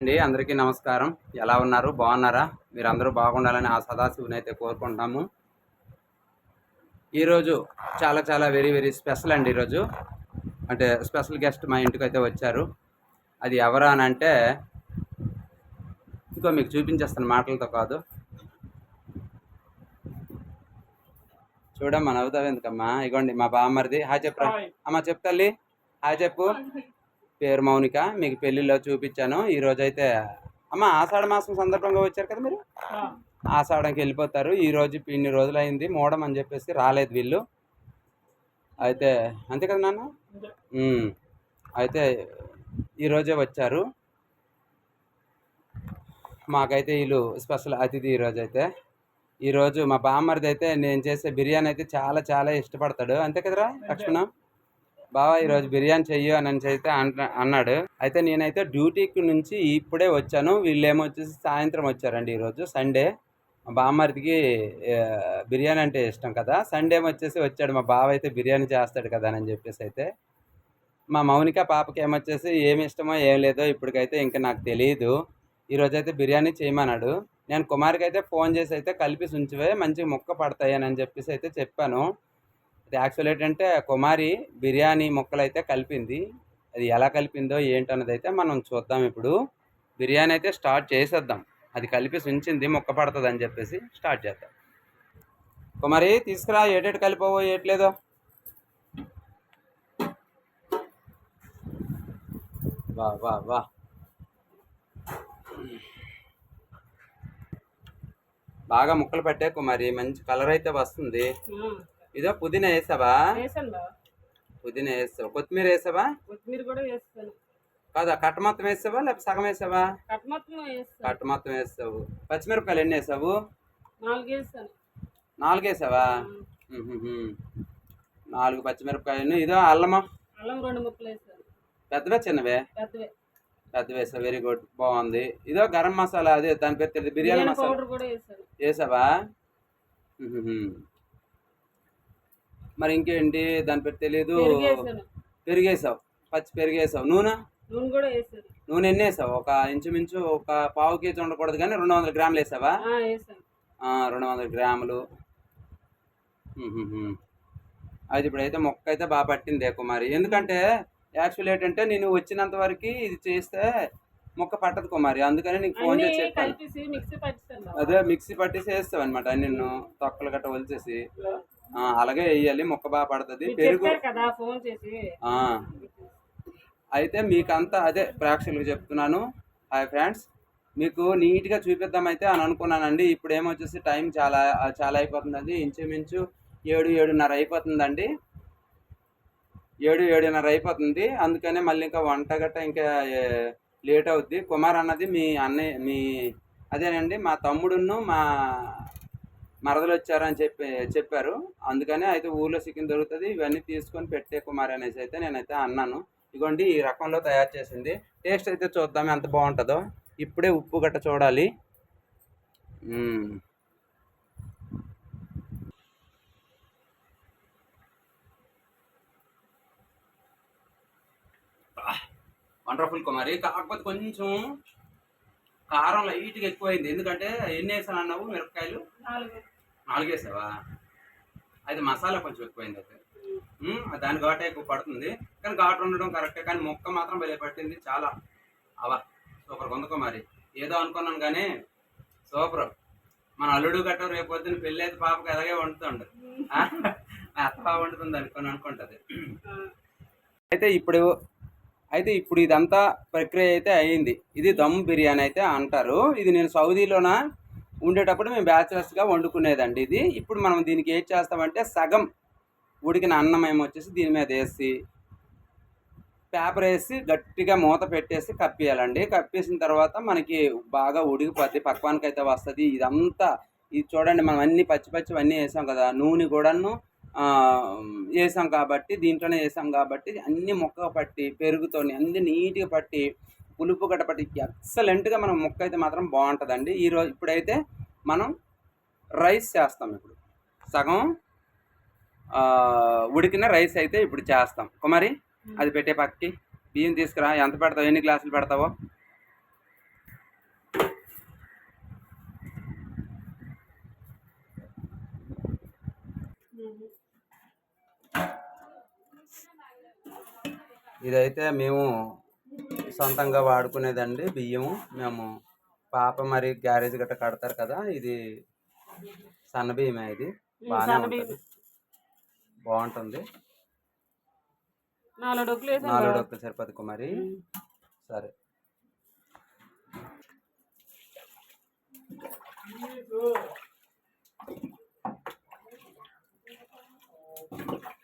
అండి అందరికీ నమస్కారం. ఎలా ఉన్నారు? బాగున్నారా? మీరు అందరూ బాగుండాలని ఆ సదాశివుని అయితే కోరుకుంటున్నాము ఈరోజు చాలా చాలా వెరీ వెరీ స్పెషల్ అండి ఈరోజు. అంటే స్పెషల్ గెస్ట్ మా ఇంటికి అయితే వచ్చారు. అది ఎవరా అని అంటే ఇంకో మీకు చూపించేస్తాను మాటలతో కాదు. చూడమ్మా నవ్వుతావు ఎందుకమ్మా? ఇగోండి మా బామ్మరిది. హాయ్ చెప్పరా. అమ్మ చెప్తాలి హాయ్ చెప్పు. పేరు మౌనిక మీకు పెళ్ళిలో చూపించాను. ఈ రోజు అయితే అమ్మ ఆషాఢ మాసం సందర్భంగా వచ్చారు కదా మీరు? ఆషాఢంకి వెళ్ళిపోతారు. ఈ రోజు ఇన్ని రోజులు అయింది మోడం అని చెప్పేసి రాలేదు వీళ్ళు. అయితే అంతే కదా నాన్న. అయితే ఈరోజే వచ్చారు. మాకైతే వీళ్ళు స్పెషల్ అతిథి ఈరోజు అయితే ఈరోజు మా బామ్మరిది అయితే నేను చేసే బిర్యానీ అయితే చాలా చాలా ఇష్టపడతాడు. అంతే కదరా లక్ష్మణ? బావా ఈరోజు బిర్యానీ చెయ్యు అని అని అయితే అంట- అన్నాడు. అయితే నేనైతే డ్యూటీకి నుంచి ఇప్పుడే వచ్చాను. వీళ్ళు ఏమో వచ్చేసి సాయంత్రం వచ్చారండి ఈరోజు సండే. మా బామ్మరిదికి బిర్యానీ అంటే ఇష్టం కదా. సండే వచ్చేసి వచ్చాడు. మా బావ అయితే బిర్యానీ చేస్తాడు కదా అని చెప్పేసి అయితే. మా మౌనిక పాపకి ఏమొచ్చేసి ఏమి ఇష్టమో ఏం లేదో ఇప్పటికైతే ఇంకా నాకు తెలియదు ఈరోజు అయితే బిర్యానీ చేయమన్నాడు. నేను కుమార్కి అయితే ఫోన్ చేసి అయితే కలిపి ఉంచివే మంచి ముక్క పడతాయి అని చెప్పేసి అయితే చెప్పాను. అది యాక్చువల్ ఏంటంటే కుమారి బిర్యానీ ముక్కలు అయితే కలిపింది. అది ఎలా కలిపిందో ఏంటన్నది అయితే మనం చూద్దాం ఇప్పుడు. బిర్యానీ అయితే స్టార్ట్ చేసేద్దాం. అది కలిపి ఉంచింది ముక్క పడుతుంది అని చెప్పేసి స్టార్ట్ చేద్దాం. కుమారి తీసుకురా ఏటేటి కలిపోవో ఏట్లేదో? వా వా వా. బాగా ముక్కలు పెట్టే కుమారి మంచి కలర్ అయితే వస్తుంది. ఇదో పుదీనా వేసావా? పుదీనా వేసావా కొత్తిమీర వేసావా? కొత్తిమీర కూడా వేస్తాను. కాదా కట్ట మొత్తం వేసావా లేకపోతే సగం వేసావా కట్ట మొత్తం వేసావు పచ్చిమిరపకాయలు ఎన్ని వేసావు? నాలుగు వేసావా. నాలుగు పచ్చిమిరపకాయలు ఇదో అల్లమా. అల్లం రెండు ముక్కలు వేస్తాను. పెద్దవే చిన్నవే? పెద్దవే. పెద్ద వేసా వెరీ గుడ్ బాగుంది. ఇదో గరం మసాలా అదే దాని పేరు తెలియదు. బిర్యానీ మసాలా. వేసావా. మరి ఇంకేంటి? దాని పేరు తెలియదు పెరిగేసావు పచ్చి పెరిగేసావు నూనె? నూనె కూడా వేస్తాను నూనె ఎన్ని వేసావు? ఒక ఇంచుమించు ఒక పావు కేజీ ఉండకూడదు కానీ రెండు వందల గ్రాములు వేసావా? రెండు వందల గ్రాములు. అది ఇప్పుడైతే మొక్క అయితే బాగా పట్టింది కుమారి. ఎందుకంటే యాక్చువల్ ఏంటంటే నేను వచ్చినంత వరకు ఇది చేస్తే మొక్క పట్టదు కుమారి. అందుకని నీకు ఫోన్ చేసి చెప్పాను. అదే మిక్సీ పట్టేసి వేస్తావు అనమాట నిన్ను తొక్కలు గట్ట వలిచేసి అలాగే వేయాలి. మొక్క బాగా పడుతుంది. పెరుగు కదా ఫోన్ చేసి. ఆ, అయితే మీకంతా అదే ప్రేక్షకులకు చెప్తున్నాను. హాయ్ ఫ్రెండ్స్ మీకు నీట్గా చూపిద్దామైతే అని అనుకున్నానండి. ఇప్పుడు ఏమొచ్చేసి టైం చాలా చాలా అయిపోతుందండి. ఇంచుమించు ఏడు ఏడున్నర అయిపోతుందండి. ఏడు ఏడున్నర అయిపోతుంది. అందుకనే మళ్ళీ ఇంకా వంట గట్ట ఇంకా లేట్ అవుద్ది. కుమార్ అన్నది మీ అన్నయ్య మీ అదేనండి మా తమ్ముడును మా మరదలు వచ్చారని చెప్పి చెప్పారు. అందుకనే అయితే ఊర్లో చికెన్ దొరుకుతుంది ఇవన్నీ తీసుకొని పెట్టే కుమార్ అనేసి అయితే నేనైతే అన్నాను. ఇగోండి ఈ రకంలో తయారు చేసింది. టేస్ట్ అయితే చూద్దాం ఎంత బాగుంటుందో. ఇప్పుడే ఉప్పు గట్ట చూడాలి. వండర్ఫుల్ కుమారి. కాకపోతే కొంచెం కారం లైట్గా ఎక్కువైంది. ఎందుకంటే ఎన్ని వేసాను అన్నావు? మిరపకాయలు? నాలుగు. వేసావా? అయితే మసాలా కొంచెం ఎక్కువైంది అయితే. దాని ఘాటు ఎక్కువ పడుతుంది. కానీ ఘాటు ఉండడం కరెక్టే. కానీ మొక్క మాత్రం భలే పట్టింది. చాలా. అవా సూపర్ కొందకో మరి. ఏదో అనుకున్నాను కానీ సూపర్. మన అల్లుడు గట్ట రేపు పొద్దున్న పెళ్ళి అయితే పాపకి అలాగే వండుతుండు. అత్త బాగా వండుతుంది అనుకుని అనుకుంటుంది. అయితే ఇప్పుడు అయితే ఇప్పుడు ఇదంతా ప్రక్రియ అయితే అయింది ఇది దమ్ బిర్యానీ అయితే అంటారు. ఇది నేను సౌదీలోన ఉండేటప్పుడు మేము బ్యాచిలర్స్గా వండుకునేదండి ఇది. ఇప్పుడు మనం దీనికి ఏం చేస్తామంటే సగం ఉడికిన అన్నం ఏమో వచ్చేసి దీని మీద వేసి పేపర్ వేసి గట్టిగా మూత పెట్టేసి కప్పియాలండి. కప్పేసిన తర్వాత మనకి బాగా ఉడికిపోద్ది. పక్వానికి అయితే వస్తుంది. ఇదంతా ఇది చూడండి మనం అన్ని పచ్చి పచ్చివన్నీ వేసాం కదా నూనె కూడాను వేసాం కాబట్టి దీంట్లోనే వేసాం కాబట్టి అన్ని మొక్క పట్టి పెరుగుతోని అన్ని నీట్గా పట్టి పులుపు గడ్డ పట్టి ఎక్సలెంట్గా మనం మొక్క అయితే మాత్రం బాగుంటుందండి. ఈరోజు ఇప్పుడైతే మనం రైస్ చేస్తాం ఇప్పుడు. సగం ఉడికిన రైస్ అయితే ఇప్పుడు చేస్తాం. కుమారి అది పెట్టే పక్కి బియ్యం తీసుకురా. ఎంత పెడతావు? ఎన్ని గ్లాసులు పెడతావో? Mm-hmm. ఇదైతే మేము సొంతంగా వాడుకునేదండి బియ్యము. మేము పాప మరి గ్యారేజ్ గట్ట కడతారు కదా ఇది సన్న బియ్యమే ఇది. బాగానే. ఉంటుంది. బాగుంటుంది. నాలుగు డొక్కులు సరిపోదు కుమారి సరే. సరిపోతులే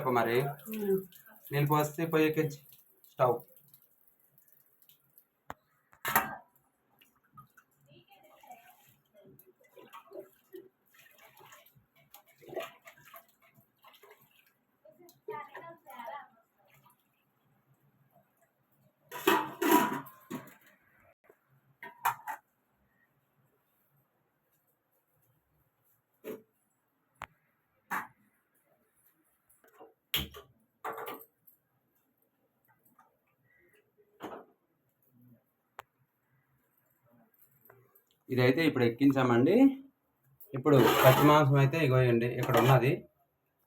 కుమారి ఉమ్. నీళ్ళు పోస్తే పొయ్యి ఎక్కించి స్టవ్ ఇదైతే ఇప్పుడు ఎక్కించామండి. ఇప్పుడు పచ్చి మాంసం అయితే ఇగోయండి ఇక్కడ ఉన్నది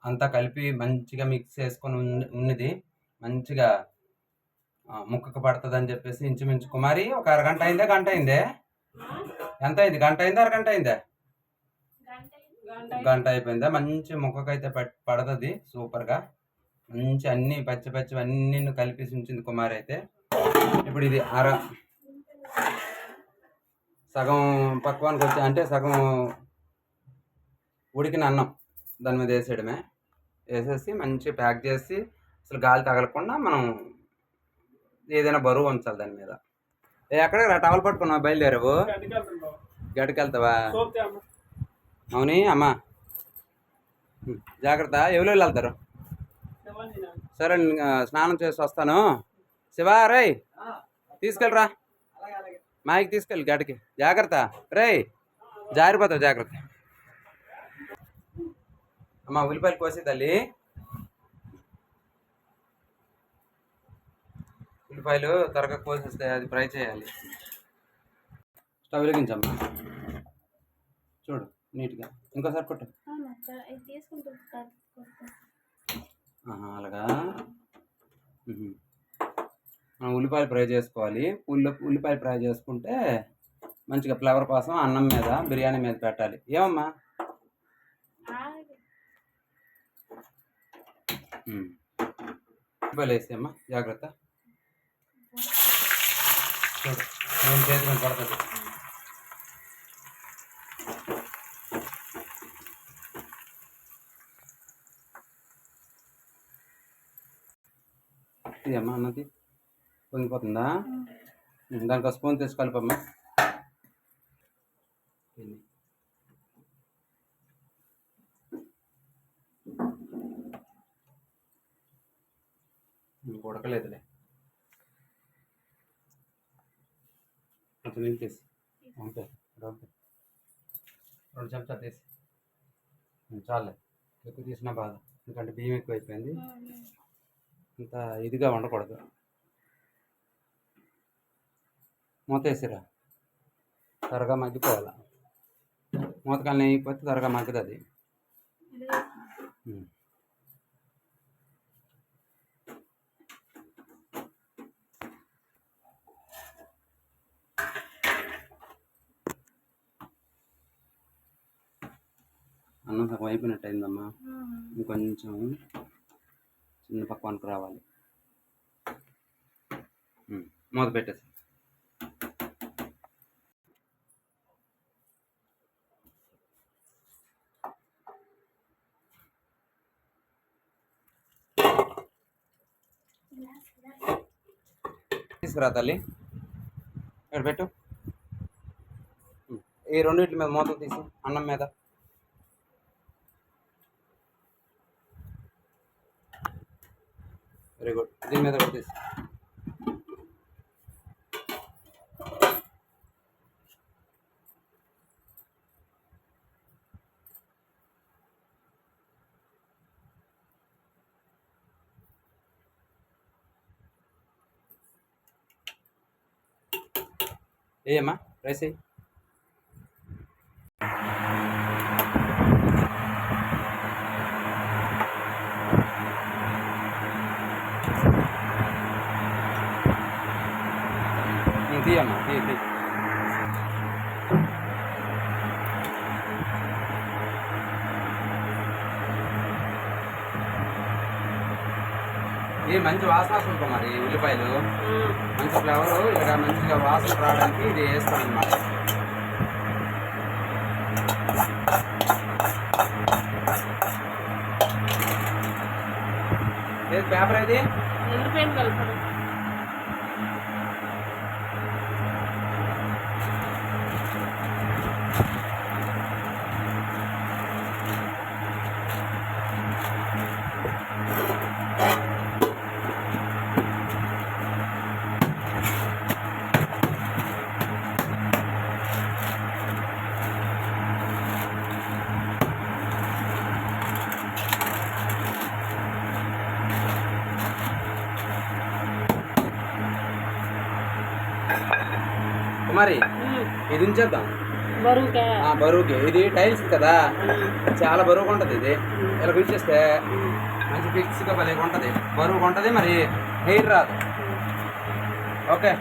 అంతా కలిపి మంచిగా మిక్స్ చేసుకొని ఉన్నది. మంచిగా ముక్కకు పడుతుంది అని చెప్పేసి ఇంచుమించు కుమారి ఒక అరగంట అయిందా గంట అయిందే? ఎంత అయింది? గంట అయిందా అరగంట అయిందా? గంట అయిపోయిందా? మంచి ముక్కకైతే పడుతుంది సూపర్గా. మంచి అన్ని పచ్చి పచ్చి అన్ని కలిపేసి ఉంచింది కుమారి అయితే. ఇప్పుడు ఇది అర సగం పక్వానికి వచ్చి అంటే సగం ఉడికిన అన్నం దాని మీద వేసేయడమే. వేసేసి మంచి ప్యాక్ చేసి అసలు గాలి తగలకుండా మనం ఏదైనా బరువు ఉంచాలి దాని మీద. ఏ ఎక్కడ రా టవల్ పట్టుకున్నావు బయలుదేరావు గడికి వెళ్తావా అవుని అమ్మా. జాగ్రత్త. ఎవరు వెళ్తారు? సరే స్నానం చేసి వస్తాను. శివా రై తీసుకెళ్ళరా. మాయకి తీసుకెళ్ళి గడికి జాగ్రత్త. రేయ్ జారిపోతావు జాగ్రత్త. అమ్మా ఉల్లిపాయలు కోసి తల్లి. ఉల్లిపాయలు త్వరగా కోసేస్తే అది ఫ్రై చేయాలి. స్టవ్ వెలిగించమ్మా. చూడు నీట్గా. ఇంకోసారి కొట్టు. అలాగా. మనం ఉల్లిపాయలు ఫ్రై చేసుకోవాలి. ఉల్లి ఉల్లిపాయలు ఫ్రై చేసుకుంటే మంచిగా ఫ్లేవర్ కోసం అన్నం మీద బిర్యానీ మీద పెట్టాలి. ఏమమ్మా? మ్మ్. ఉల్లిపాయలు వేసేయమ్మా. జాగ్రత్త. చూడు నేను చేతి మీద పడుతుంది ఇది అమ్మా అన్నది. పొంగిపోతుందా? దానికి స్పూన్ తీసి కలపమ్మా ఉడకలేదులే. కొంచెం నీళ్ళు తీసి. ఓకే ఓకే రెండు చెంచా తీసి. చాలే. ఎక్కువ తీసినా బాధ. ఎందుకంటే బియ్యం ఎక్కువ అయిపోయింది ఇంత ఇదిగా ఉండకూడదు మూత వేసిరా త్వరగా మగ్గిపోవాలి? మూతకాలని అయిపోతే త్వరగా మగ్గుతుంది. అన్నం సగం అయిపోయినట్టు అయిందమ్మా ఇంకొంచెం చిన్న పక్వానికి రావాలి. మూత పెట్టేసి. తీసుకురా తల్లి. ఇక్కడ పెట్టు. ఈ రెండింటి మీద మూత తీసి అన్నం మీద. వెరీ గుడ్ దీని మీద కూడా తీసి. ఏమ్మా రైస్ వేయి. ఉమ్, తీయమ్మా తీ తీ మంచి వాసన వస్తుంది మరి ఉల్లిపాయలు. మంచి ఫ్లేవర్ ఇలా మంచిగా వాసన రావడానికి ఇది వేస్తాం అన్నమాట ఏది? పేపర్ ఇది కుమారి ఇది ఉంచేద్దాం బరువుకా. ఇది టైల్స్ కదా. చాలా బరువుగా ఉంటుంది ఇది ఇలా పిచ్చేస్తే మంచి ఫిక్స్గా భలేగా ఉంటుంది బరువుగా ఉంటుంది మరి. హెయిర్ రాదు. ఓకే.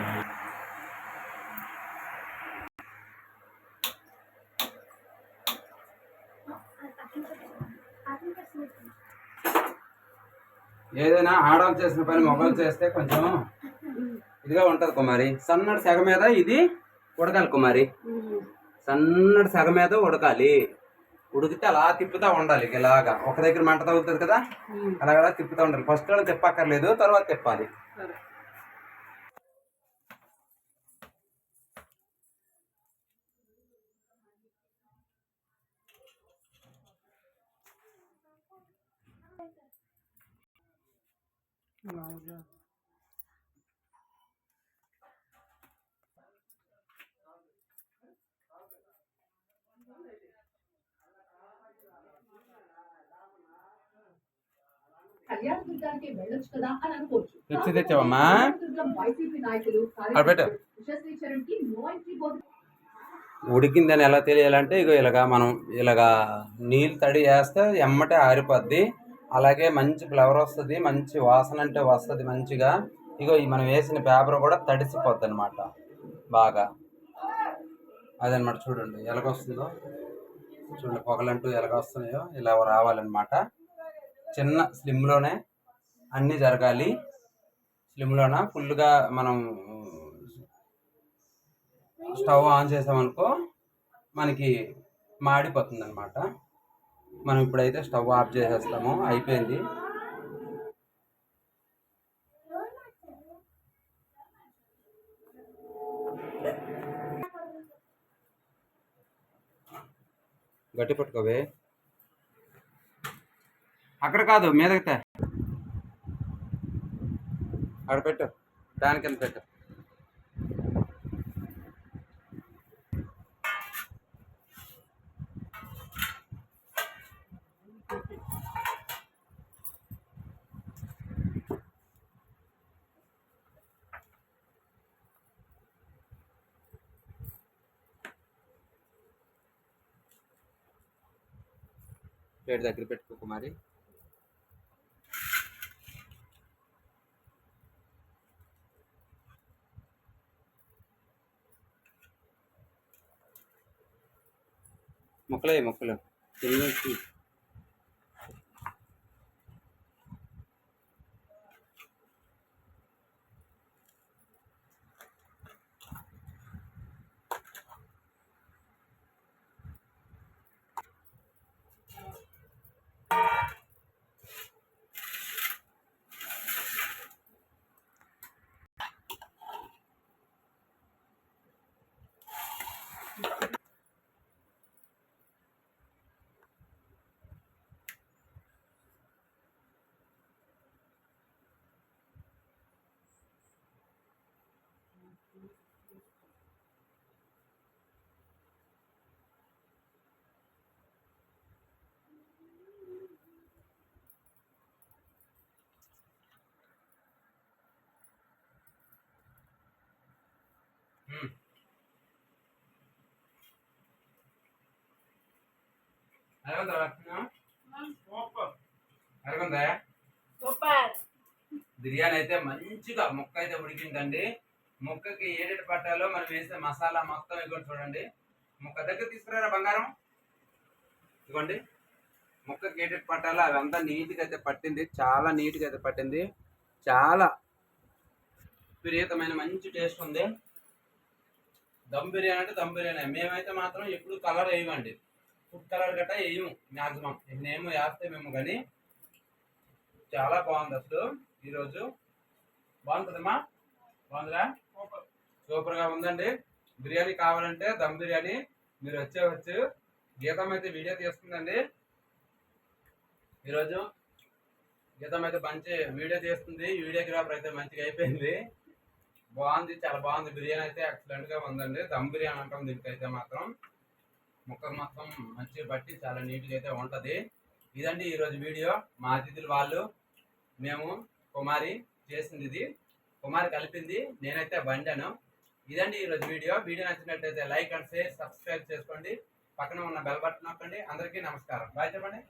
ఏదైనా ఆడవాళ్ళు చేసిన పని మొగలు చేస్తే కొంచెం ఇదిగా ఉంటుంది కుమారి. సన్నటి సెగ మీద ఇది ఉడకాలి కుమారి. సన్నటి సెగ మీద ఉడకాలి. ఉడికితే అలా తిప్పుతా ఉండాలి ఇలాగా. ఒక దగ్గర మంట తగులుతుంది కదా? అలాగలా తిప్పుతా ఉండాలి. ఫస్ట్లో తిప్పక్కర్లేదు తర్వాత తిప్పాలి. సరే. కళ్యాణ దుర్గానికి వెళ్ళొచ్చు కదా అని అనుకోవచ్చు. తెచ్చి తెచ్చావమ్మా? దుర్గం వైసీపీ నాయకులు అక్కడ పెట్టు. యశస్వి చరణ్కి నో ఎంట్రీ బోర్డు ఉడికిందని ఎలా తెలియాలంటే ఇగో ఇలాగా మనం ఇలాగా నీళ్ళు తడి వేస్తే ఎమ్మటే ఆరిపోద్ది. అలాగే మంచి ఫ్లవర్ వస్తుంది మంచి వాసన అంటే వస్తుంది మంచిగా. ఇగో ఈ మనం వేసిన పేపర్ కూడా తడిసిపోద్ది అనమాట బాగా. అదనమాట చూడండి ఎలాగొస్తుందో. చూడండి పొగలంటూ ఎలాగ వస్తున్నాయో ఇలా రావాలన్నమాట. చిన్న స్లిమ్లోనే అన్నీ జరగాలి. స్లిమ్లోన? ఫుల్గా మనం స్టవ్ ఆన్ చేసామనుకో మనకి మాడిపోతుంది అనమాట మనం ఇప్పుడైతే స్టవ్ ఆఫ్ చేసేస్తాము. అయిపోయింది. గట్టి పట్టుకోవే. అక్కడ కాదు మీదకి అక్కడ పెట్టు దాని కింద పెట్టు. ప్లేట్ దగ్గర పెట్టుకో కుమారి. ముక్కలే ముక్కలు తినేసి బిర్యానీ అయితే మంచిగా ముక్క అయితే ఉడికిందండి. ముక్కకి ఏడెడు పట్టాలో మనం వేసే మసాలా మొత్తం ఇదిగోండి చూడండి. ముక్క దగ్గర తీసుకురారా బంగారం? ఇదిగోండి ముక్కకి ఏడెడు పట్టాలో అవంతా నీట్గా అయితే పట్టింది. చాలా నీట్గా అయితే పట్టింది. చాలా విపరీతమైన మంచి టేస్ట్ ఉంది. దమ్ బిర్యానీ అంటే దమ్ బిర్యానీ. మేమైతే మాత్రం ఎప్పుడు కలర్ వేయమండి. ఫుడ్ కలర్ గట్ట వేయము మ్యాక్సిమం మేము వేస్తే మేము కానీ చాలా బాగుంది అసలు ఈరోజు. బాగుంటుందమ్మా? బాగుందిరా? సూపర్గా ఉందండి. బిర్యానీ కావాలంటే దమ్ బిర్యానీ మీరు వచ్చేవచ్చు గీతం అయితే వీడియో తీస్తుందండి. ఈరోజు గీతం అయితే మంచి వీడియో తీస్తుంది. వీడియోగ్రాఫర్ అయితే మంచిగా అయిపోయింది. బాగుంది చాలా బాగుంది. బిర్యానీ అయితే ఎక్సలెంట్గా ఉందండి. దమ్ బిర్యానీ అంటాం దీనికైతే మాత్రం. ముక్క మొత్తం మంచిగా బట్టి చాలా నీట్గా అయితే ఉంటుంది. ఇదండి ఈరోజు వీడియో. మా అతిథులు వాళ్ళు మేము కుమారి చేసింది ఇది. కుమారి కలిపింది నేనైతే బండాను ఇదండి ఈరోజు వీడియో. వీడియో నచ్చినట్టయితే లైక్ అండ్ షేర్ సబ్స్క్రైబ్ చేసుకోండి. పక్కన ఉన్న బెల్ బటన్ నొక్కండి. అందరికీ నమస్కారం. బాయ్ చెప్పండి.